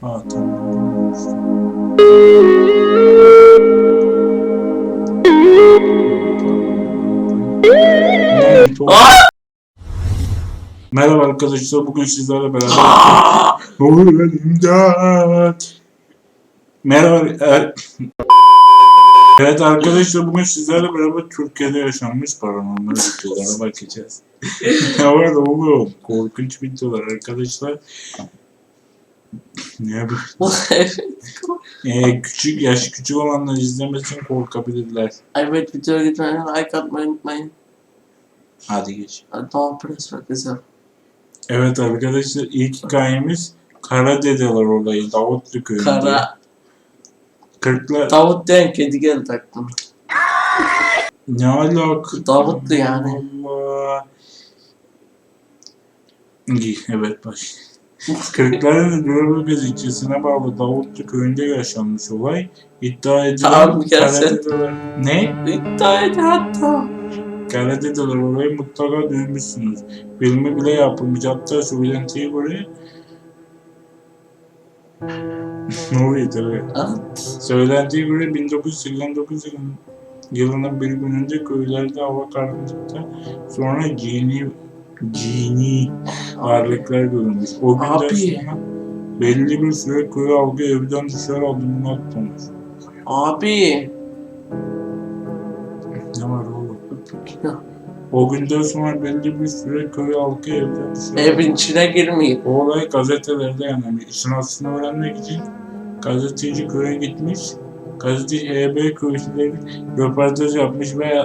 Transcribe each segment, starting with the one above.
Ha tamam. Aa! Merhaba arkadaşlar bugün sizlerle beraber Ne oluyor lan imdat Merhaba e- Evet arkadaşlar bugün sizlerle beraber Türkiye'de yaşanmış paranormal videolara bakacağız. ne var da oğlum korkunç videolar arkadaşlar. Ne yapayım? Ee, küçük yaş küçük olanlar izlemesin korkabilirler. evet videoya gitmeyi like atmayı unutmayın. Hadi geç. Press ve güzel. Evet arkadaşlar ilk hikayemiz Kara Dedeler olayı Davutlu köyünde. Kara. Kırklar Davut den kedi geldi aklıma. ne alaka? Davutlu yani. Allah. İyi, evet baş. Kırklareli Diyarbakır ilçesine bağlı Davutlu köyünde yaşanmış olay. İddia edilen Tamam, gelsin. Karadedeler... Ne? İddia et hatta. Karadedeler olayı mutlaka duymuşsunuz. Filmi bile yapılmış. Hatta söylentiye göre... ne oluyor tabii? Evet. Söylentiye göre 1989 yılın- yılının bir gününde köylerde hava karanlıkta sonra cini cini varlıklar görülmüş. O günden Abi. sonra belli bir süre köy halkı evden dışarı adımını atmamış. Abi. Ne var oğlum? O günden sonra belli bir süre köy halkı evden dışarı Evin içine girmeyin. O olay gazetelerde yani işin aslını öğrenmek için gazeteci köye gitmiş. Gazeteci HB köylüleri röportaj yapmış ve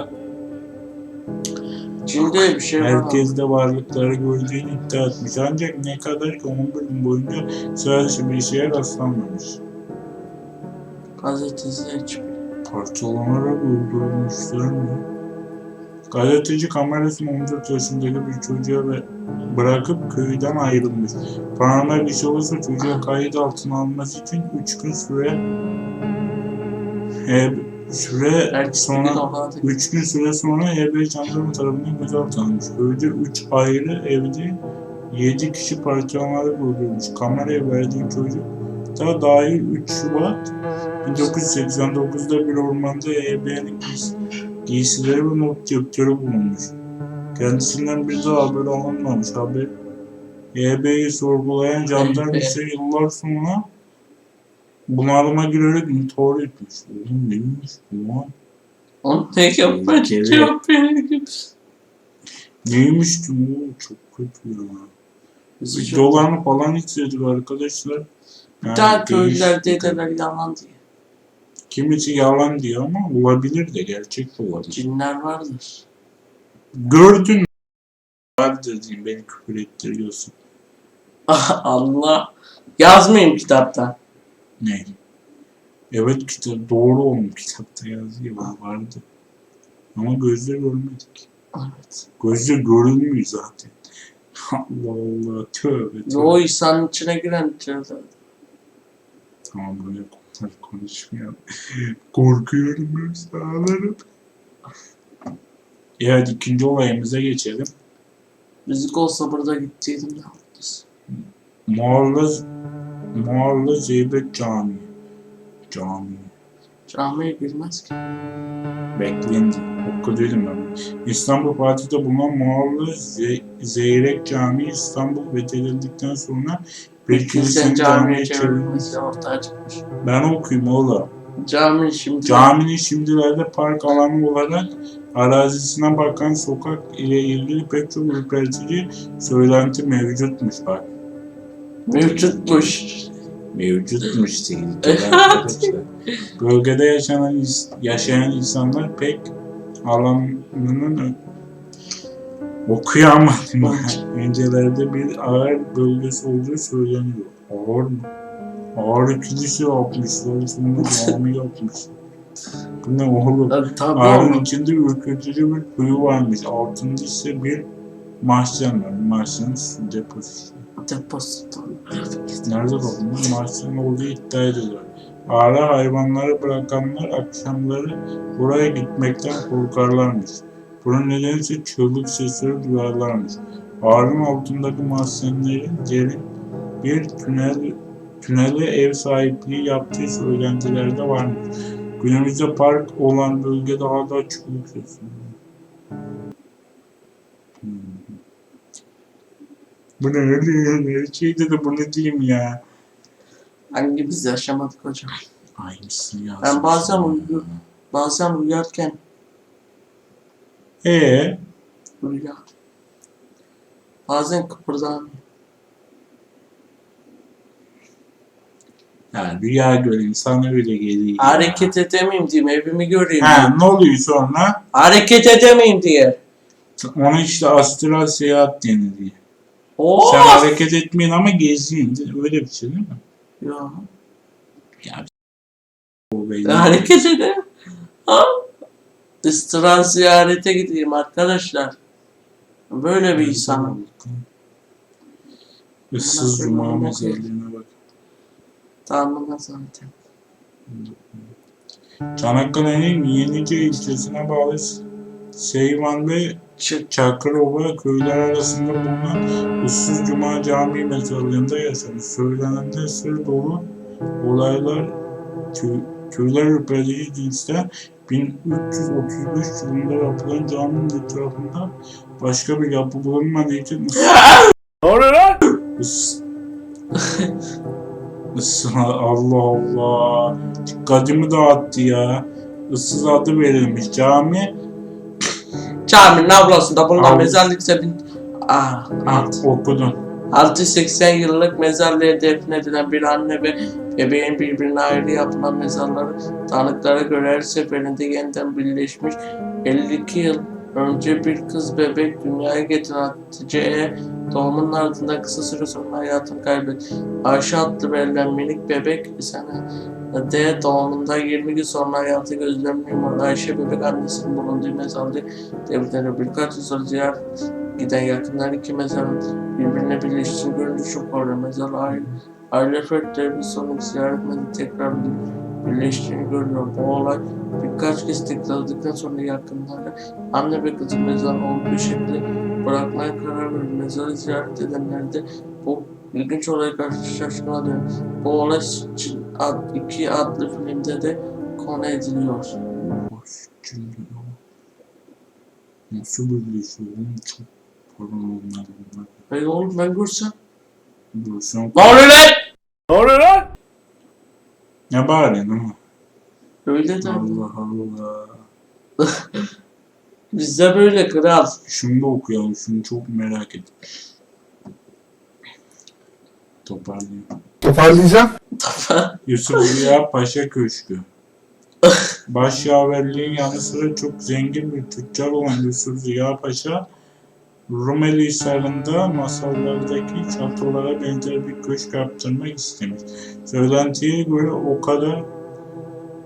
Şimdi bir şey var. herkes de varlıkları gördüğünü iddia etmiş. Ancak ne kadar ki 11 gün boyunca sırası bir şeye rastlanmamış. Gazetesi hiç. Parçalanarak öldürülmüşler mi? Gazeteci kamerasını 14 yaşındaki bir çocuğa ve bırakıp köyden ayrılmış. Paranormal bir şey olursa çocuğa kayıt altına alması için 3 gün süre e, süre Belki sonra sonra... Oha, 3 gün süre sonra HB jandarma tarafından gözaltına. Köyde 3 ayrı evde 7 kişi parçalanarak öldürülmüş. Kameraya verdiğim çocuk da dahil 3 Şubat 1989'da bir ormanda EB'nin giys giysileri ve not defteri bulunmuş. Kendisinden bir daha haber alınmamış. Haber EB'yi sorgulayan jandarma ise yıllar sonra bunalıma girerek intihar etmiş. Oğlum neymiş bu lan? Onu tek yapmak istiyor benim. Neymiş ki bu? Çok kötü ya. Videolarını falan izledik arkadaşlar. Bir Yani daha köylüler dedeler yalan diye. Kimisi yalan diyor ama olabilir de gerçek de olabilir. Cinler vardır. Gördün mü? Vardır diyeyim beni küfür ettiriyorsun. Allah. Yazmayayım kitapta. Ne? Evet kitap doğru oğlum kitapta yazıyor vardı. Ama gözle görmedik. Evet. Gözle görülmüyor zaten. Allah Allah tövbe tövbe. O insanın içine giren içeride. Tamam böyle konular konuşmayalım. Korkuyorum ben sağlarım. Evet ikinci olayımıza geçelim. Müzik olsa burada gittiydim ne yapacağız? Moğollu, Moğollu Zeybek Camii. Cami. Camiye girmez ki. Beklendi. Okuduydum ben. İstanbul Fatih'te bulunan Moğollu Ze- Zeyrek Camii İstanbul fethedildikten sonra bir kilisenin camiye çevrilmesi ortaya çıkmış. Ben okuyayım oğlum. Cami şimdi Caminin şimdilerde park alanı olarak arazisine bakan sokak ile ilgili pek çok ürpertici söylenti mevcutmuş bak. Mevcutmuş. Mevcutmuş tehlikeli arkadaşlar. Bölgede yaşanan yaşayan insanlar pek alanının okuyamadım. Öncelerde bir ağır bölgesi olduğu söyleniyor. Ağır mı? Ağır kilise yapmışlar, sonra cami yapmışlar. Bu ne oğlum? Tabii Ağrın oğlum. içinde ürkütücü bir kuyu varmış. Altında ise bir mahzen var. Mahzen su deposu. Deposu. Nerede olduğunu mahzen olduğu iddia ediliyor. Ağrı hayvanları bırakanlar akşamları buraya gitmekten korkarlarmış. Bunun nedeni ise çığlık sesleri duyarlarmış. Ağrın altındaki mahzenlerin derin bir tünel tünele ev sahipliği yaptığı söylentilerde varmış. Günümüzde park olan bölgede hala çukurluk söz Bu ne öyle? Her şeyde de bunu diyeyim ya. Hangi biz yaşamadık hocam? Aynısını yazmış. Ben bazen uyuyorum. Bazen uyarken Ee, rüya. Bazen kıpırdamıyor. yani rüya göreyim sana öyle geliyor. ya. Hareket edemeyim diyeyim, evimi göreyim. Ha, ne oluyor sonra? Hareket edemeyim diye. Ona işte astral seyahat deniliyor. Oo! Sen hareket etmeyin ama geziyin. Öyle bir şey değil mi? Ya, Ya o belli. hareket edemem. Ha? Ziyarete gideyim arkadaşlar. Böyle bir insanım. Issız Cuma mezarlığına bak. Tanrıma zaten. Çanakkale'nin Yenice ilçesine bağlı Seyvan ve Çık. Çakırova köyler arasında bulunan Issız Cuma Camii mezarlığında yaşamış. Söylenende sır dolu olaylar tü, tüyler ürpertici cinsten 1335 yılında yapılan caminin etrafında başka bir yapı bulunmadığı için Ne oluyor lan? Allah Allah. Dikkatimi dağıttı ya. Issız adı verilmiş. Cami Caminin avlusunda bulunan Avlu. mezarlık sebin... Ah, alt. okudun. 680 yıllık mezarlığa defnedilen bir anne ve bebeğin birbirine ayrı yapılan mezarları tanıklara göre her seferinde yeniden birleşmiş 52 yıl önce bir kız bebek dünyaya getiren Hatice'ye doğumunun ardından kısa süre sonra hayatını kaybetti. Ayşe adlı verilen minik bebek sene de doğumundan 20 gün sonra hayatı gözlemliyor. Ayşe bebek annesinin bulunduğu mezarlığı devletleri birkaç yıl sonra ziyaret giden yakınlar iki mezarın birbirine birleştiğini görünce çok oluyor. Mezar aile, aile fertleri bir sonraki ziyaretinde tekrar bir- birleştiğini görüyor. Bu olay birkaç kez tekrarladıktan sonra yakınları anne ve kızın mezarı olduğu şekilde bırakmaya karar verir. Mezarı ziyaret edenler de bu ilginç olaya karşı şaşkına dönüyor. Bu olay ad, iki adlı filmde de konu ediliyor. Nasıl birleşiyor oğlum? Çok pardon onlar bunlar. Hey oğlum ben görsem. Görsem Ne oluyor lan? Ne oluyor lan? ne bari ama. Öyle de. Allah Allah. Bizde böyle kral. Şunu da okuyalım. Şunu çok merak ettim. Toparlayayım. Toparlayacağım. Yusuf Ziya Paşa Köşkü. Başyaverliğin yanı sıra çok zengin bir tüccar olan Yusuf Ziya Paşa, Rumeli Hisarı'nda masallardaki çatılara benzer bir köşk yaptırmak istemiş. Söylentiye göre o kadar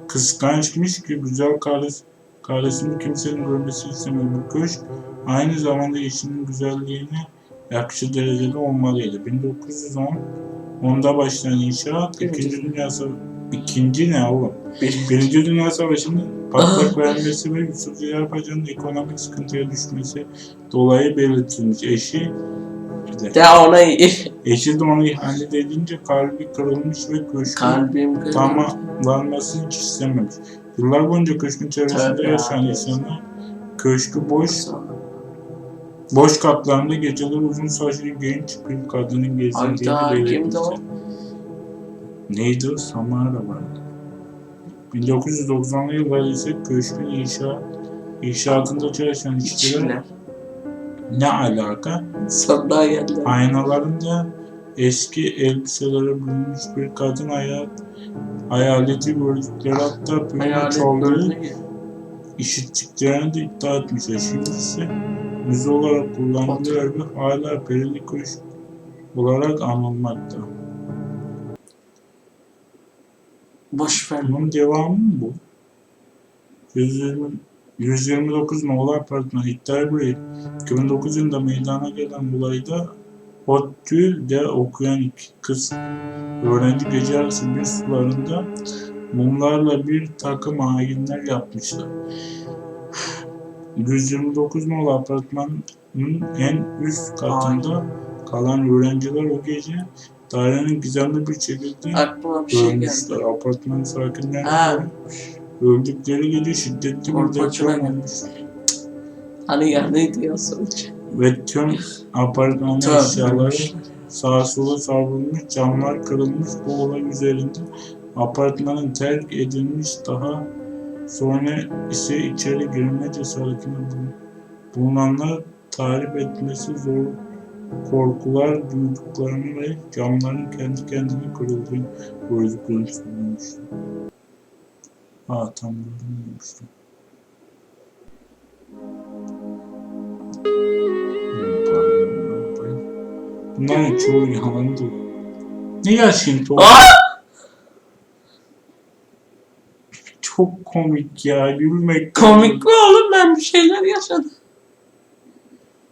kıskançmış ki güzel karısı, karısını kimsenin görmesini istemedi. Bu köşk aynı zamanda eşinin güzelliğine yakışı derecede olmalıydı. 1910 Onda başlayan inşaat. İkinci Dünya Savaşı, ikinci ne oğlum? Birinci. Dünya Savaşı'nın patlak vermesi ve Yusuf Ziya Paşa'nın ekonomik sıkıntıya düşmesi dolayı belirtilmiş. Eşi, de, De ona eşi de onu ihanet edince kalbi kırılmış ve köşkün tamamlanmasını hiç istememiş. Yıllar boyunca köşkün çevresinde yaşayan insanlar köşkü boş boş katlarında geceler uzun saçlı genç bir kadının gezindiğini o? Neydi o? Samara vardı. 1990'lı yıllarda ise köşkün inşaat, inşaatında çalışan işçiler ne alaka? Sonuna geldi. Aynalarında eski elbiselere bürünmüş bir kadın hayat hayaleti gördükleri hatta gördün ya. İşittiklerini de iddia etmişler. Şimdi ise müze olarak kullanılıyor ve hala Perili Köşk olarak anılmakta. Boş ver. Bunun devamı mı bu? 120, 129 nolu apartman iddia bir 2009 yılında meydana gelen olayda ODTÜ'de okuyan iki kız öğrenci gece yarısı bir sularında mumlarla bir takım ayinler yapmışlar. 129 nolu apartmanın en üst katında kalan öğrenciler o gece Dairenin gizemli bir şekilde Aklıma bir şey geldi. ölmüşler. Apartman sakinleri öldükleri gece şiddetli bir deprem olmuş. hani ya neydi ya sonuç? Ve tüm apartmanın eşyaları sağa sola savrulmuş, camlar kırılmış. Bu olay üzerinde apartmanın terk edilmiş daha sonra ise içeri girme cesaretine bul- bulunanlar tarif etmesi zor korkular duyduklarını ve camların kendi kendine kırıldığını gördüklerini söylemişti. Ha tam bunu demiştim. Bunların çoğu yalandı. Ne yaşayayım çok, komik ya gülmek. Komik mi oğlum ben bir şeyler yaşadım.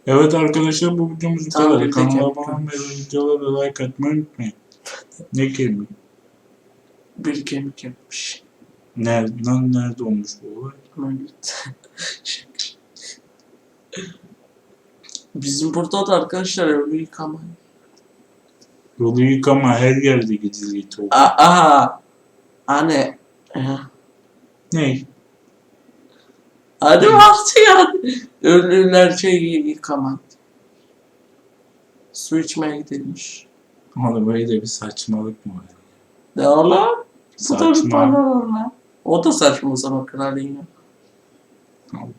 Evet arkadaşlar bu videomuz bu Tamam, kadar. bir Kanala tek abone olmayı ve videolara like atmayı unutmayın. Ne kemik? Bir kemik yapmış. Nereden nerede olmuş bu olay? Bizim burada da arkadaşlar öyle yıkama. Yolu yıkama her yerde gidilgit oldu. Aa, anne. Ya. Ne? Hadi vardı ya. Ölüler şey yıkamak. Su içmeye gidilmiş. Oğlum böyle de bir saçmalık mı var? Ne oğlum? Bu da bir Saçma. O da saçma o zaman. Allah.